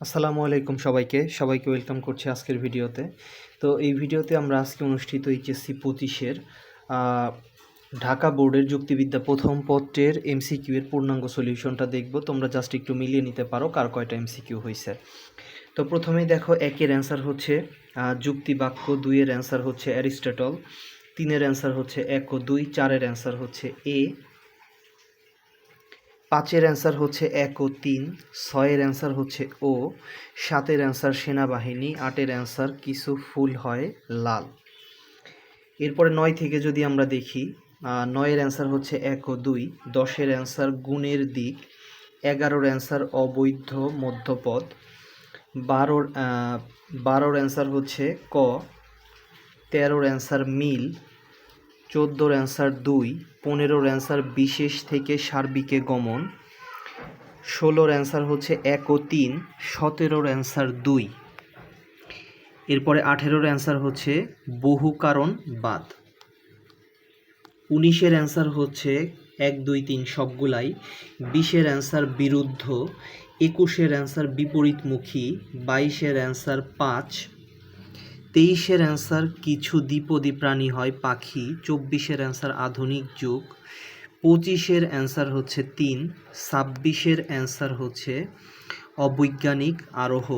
আসসালামু আলাইকুম সবাইকে। সবাইকে ওয়েলকাম করছি আজকের ভিডিওতে। তো এই ভিডিওতে আমরা আজকে অনুষ্ঠিত এইচএসসি পঁচিশের ঢাকা বোর্ডের যুক্তিবিদ্যা প্রথম পত্রের এমসিকিউ এর পূর্ণাঙ্গ সলিউশনটা দেখব। তোমরা জাস্ট একটু মিলিয়ে নিতে পারো কার কয়টা এমসিকিউ হয়েছে। তো প্রথমেই দেখো, একের অ্যান্সার হচ্ছে যুক্তি বাক্য, দুইয়ের অ্যান্সার হচ্ছে অ্যারিস্টটল, তিনের অ্যান্সার হচ্ছে এক ও দুই, চারের অ্যান্সার হচ্ছে এ। পাঁচের অ্যান্সার হচ্ছে এক ও তিন, ছয়ের অ্যান্সার হচ্ছে ও, সাতের অ্যান্সার সেনাবাহিনী, আটের অ্যান্সার কিছু ফুল হয় লাল। এরপরে নয় থেকে যদি আমরা দেখি নয়ের অ্যান্সার হচ্ছে এক ও দুই, দশের অ্যান্সার গুণের দিক, এগারোর অ্যান্সার অবৈধ মধ্যপদ, বারোর বারোর অ্যান্সার হচ্ছে ক, তেরোর অ্যান্সার মিল চোদ্দোর অ্যান্সার দুই, পনেরোর অ্যান্সার বিশেষ থেকে সার্বিকে গমন, ষোলোর অ্যান্সার হচ্ছে এক ও তিন, সতেরোর অ্যান্সার দুই। এরপরে আঠেরোর অ্যান্সার হচ্ছে বহু কারণ বাদ। উনিশের অ্যান্সার হচ্ছে এক, দুই, তিন সবগুলাই, বিশের অ্যান্সার বিরুদ্ধ, একুশের অ্যান্সার বিপরীতমুখী, বাইশের অ্যান্সার পাঁচ তেইশের অ্যান্সার, কিছু দ্বিপদী প্রাণী হয় পাখি, চব্বিশের অ্যান্সার আধুনিক যুগ, পঁচিশের অ্যান্সার হচ্ছে তিন, ছাব্বিশের অ্যান্সার হচ্ছে অবৈজ্ঞানিক আরোহ।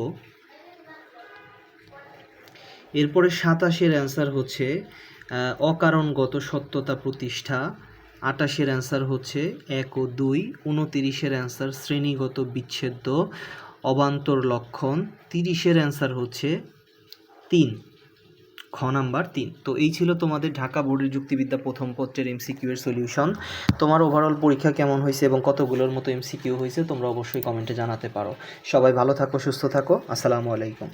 এরপরে সাতাশের অ্যান্সার হচ্ছে অকারণগত সত্যতা প্রতিষ্ঠা, আটাশের অ্যান্সার হচ্ছে এক ও দুই, উনতিরিশের অ্যান্সার শ্রেণীগত বিচ্ছেদ্য, অবান্তর লক্ষণ, তিরিশের অ্যান্সার হচ্ছে তিন, খ নাম্বার তিন। তো এই ছিল তোমাদের ঢাকা বোর্ডের যুক্তিবিদ্যা প্রথম পত্রের এমসিকিউ এর সলিউশন তোমার ওভারঅল পরীক্ষা কেমন হয়েছে এবং কতগুলোর মতো এমসিকিউ হয়েছে তোমরা অবশ্যই কমেন্টে জানাতে পারো। সবাই ভালো থাকো, সুস্থ থাকো। আসসালামু আলাইকুম।